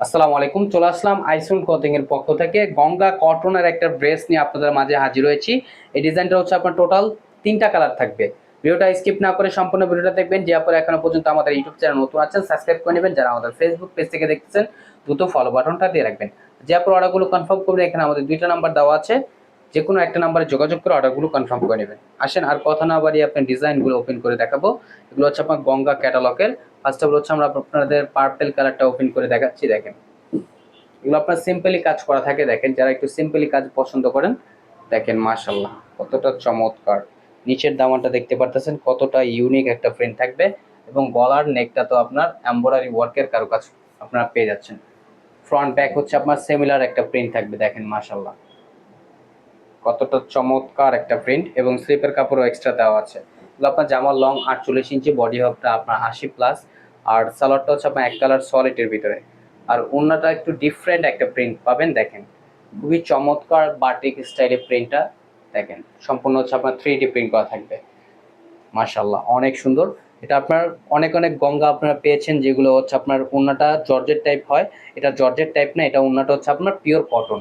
আসসালামু আলাইকুম, চলে আসলাম আইসুন ক্লথিং এর পক্ষ থেকে। গঙ্গা কটনের একটা ড্রেস নিয়ে আপনাদের মাঝে হাজির হয়েছি। এই ডিজাইনটা হচ্ছে আপনার টোটাল তিনটা কালার থাকবে। ভিডিওটা স্কিপ না করে সম্পূর্ণ ভিডিওটা দেখবেন। যে আপনারা এখনও পর্যন্ত আমাদের ইউটিউব চ্যানেল নতুন আছেন সাবস্ক্রাইব করে নেবেন। যারা আমাদের ফেসবুক পেজ থেকে দেখতেছেন, দ্রুত ফলো বাটনটা দিয়ে রাখবেন। যে আপনার অর্ডারগুলো কনফার্ম করবেন, এখানে আমাদের দুইটা নাম্বার দেওয়া আছে। যে কোনো একটা নাম্বারে যোগাযোগ করে অর্ডারগুলো কনফার্ম করে নেবেন। আসেন, আর কথা না বাড়িয়ে আপনার ডিজাইনগুলো ওপেন করে দেখাবো। এগুলো হচ্ছে আপনার গঙ্গা ক্যাটালগের ফার্স্ট অফ অল হচ্ছে আমরা আপনাদের পার্পেল কালারটা ওপেন করে দেখাচ্ছি, দেখেন। এগুলো আপনার সিম্পলি কাজ করা থাকে, দেখেন, যারা একটু সিম্পলি কাজ পছন্দ করেন, দেখেন মাশাল্লাহ কতটা চমৎকার। নিচের দামানটা দেখতে পারতেছেন, কতটা ইউনিক একটা প্রিন্ট থাকবে, এবং গলার নেকটা তো আপনার এমব্রয়ডারি ওয়ার্কের কারও কাজ আপনারা পেয়ে যাচ্ছেন। ফ্রন্ট ব্যাক হচ্ছে আপনার সিমিলার একটা প্রিন্ট থাকবে, দেখেন মাশাল্লাহ কতটা চমৎকার একটা প্রিন্ট এবং স্লিপের কাপড়ও এক্সট্রা দেওয়া আছে। আপনার জামার লং আটচল্লিশ ইঞ্চি বডি হপটা আপনার আশি প্লাস আর সালোয়ারটা হচ্ছে আপনার এক কালার সলিডের ভিতরে। আর অন্যটা একটু ডিফারেন্ট একটা প্রিন্ট পাবেন, দেখেন। খুবই চমৎকার বাটিক স্টাইলের প্রিন্টটা দেখেন। সম্পূর্ণ হচ্ছে আপনার থ্রি ডি প্রিন্ট করা থাকবে। মাশাল্লাহ অনেক সুন্দর। এটা আপনার অনেক অনেক গঙ্গা আপনারা পেয়েছেন, যেগুলো হচ্ছে আপনার ওন্নাটা জর্জেট টাইপ হয়। এটা জর্জেট টাইপ না, এটা ওন্নাটা হচ্ছে আপনার পিওর কটন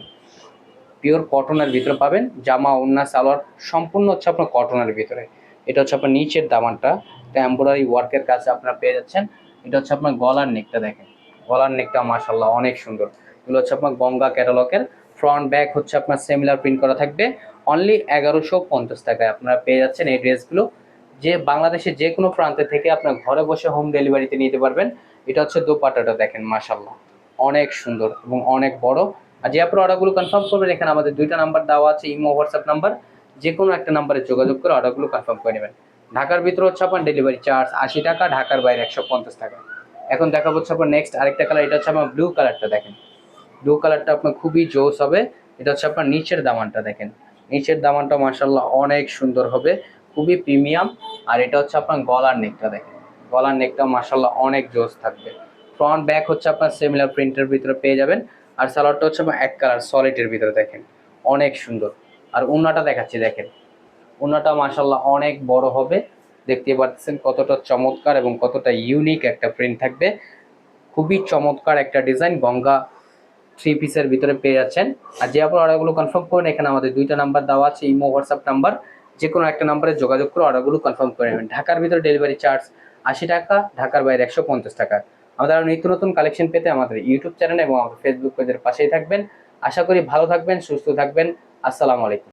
পিওর কটনের ভিতরে পাবেন, জামা, ওন্না, সালোয়ার, সম্পূর্ণ হচ্ছে আপনার কটনের ভিতরে। এটা হচ্ছে আপনার নিচের দামানটা। এটা এম্ব্রয়ডারি ওয়ার্কের কাছে আপনারা পেয়ে যাচ্ছেন। এটা হচ্ছে আপনার গলার নেকটা দেখেন। গলার নেকটা মাশাল্লাহ অনেক সুন্দর। এগুলো হচ্ছে আপনার গঙ্গা ক্যাটালগের ফ্রন্ট ব্যাক হচ্ছে আপনার সেমিলার প্রিন্ট করা থাকবে। অনলি এগারোশো পঞ্চাশ টাকায় আপনারা পেয়ে যাচ্ছেন এই ড্রেসগুলো। যে বাংলাদেশের যে কোনো প্রান্তে থেকে আপনার ঘরে বসে হোম ডেলিভারিতে নিতে পারবেন। এটা হচ্ছে দোপাটাটা দেখেন মাশাল্লাহ অনেক সুন্দর এবং অনেক বড়। আর যে আপনার অর্ডারগুলো কনফার্ম করবেন, এখানে আমাদের দুইটা নাম্বার দেওয়া আছে, ইমো, হোয়াটসঅ্যাপ নাম্বার যে কোনো একটা নাম্বারে যোগাযোগ করে অর্ডারগুলো কনফার্ম করে নেবেন। ঢাকার ভিতরে হচ্ছে আপনার ডেলিভারি চার্জ আশি টাকা, ঢাকার বাইরে একশো পঞ্চাশ টাকা। এখন দেখা হচ্ছে আপনার নেক্সট আরেকটা কালার এটা হচ্ছে আপনার ব্লু কালারটা দেখেন। ব্লু কালারটা আপনার খুবই জোস হবে। এটা হচ্ছে আপনার নিচের দামানটা দেখেন। নিচের দামানটা মার্শাল্লাহ অনেক সুন্দর হবে, খুবই প্রিমিয়াম আর এটা হচ্ছে আপনার গলার নেকটা দেখেন। গলার নেকটা মার্শাল্লাহ অনেক জোস থাকবে। ফ্রন্ট ব্যাক হচ্ছে আপনার সিমিলার প্রিন্টের ভিতরে পেয়ে যাবেন। আর সালোয়ারটা হচ্ছে আপনার এক কালার সলিডের ভিতরে দেখেন। অনেক সুন্দর। আর উন্নাটা দেখাচ্ছি, দেখেন। উন্নাটা মার্শাল্লাহ অনেক বড় হবে। দেখতে পাচ্ছেন কতটা চমৎকার এবং কতটা ইউনিক একটা প্রিন্ট থাকবে। খুবই চমৎকার একটা ডিজাইন গঙ্গা থ্রি পিসের ভিতরে পেয়ে যাচ্ছেন। আর যে আপনার অর্ডারগুলো কনফার্ম করেন, এখানে আমাদের দুইটা নাম্বার দেওয়া আছে, ইমো হোয়াটসঅ্যাপ নাম্বার যে কোনো একটা নাম্বারে যোগাযোগ করে অর্ডারগুলো কনফার্ম করে নেবেন। ঢাকার ভিতরে ডেলিভারি চার্জ আশি টাকা, ঢাকার বাইরে একশো পঞ্চাশ টাকা। আমাদের আরও নিত্য নতুন কালেকশন পেতে আমাদের ইউটিউব চ্যানেল এবং আমাদের ফেসবুক পেজের পাশেই থাকবেন। আশা করি ভালো থাকবেন, সুস্থ থাকবেন। আসসালামু আলাইকুম।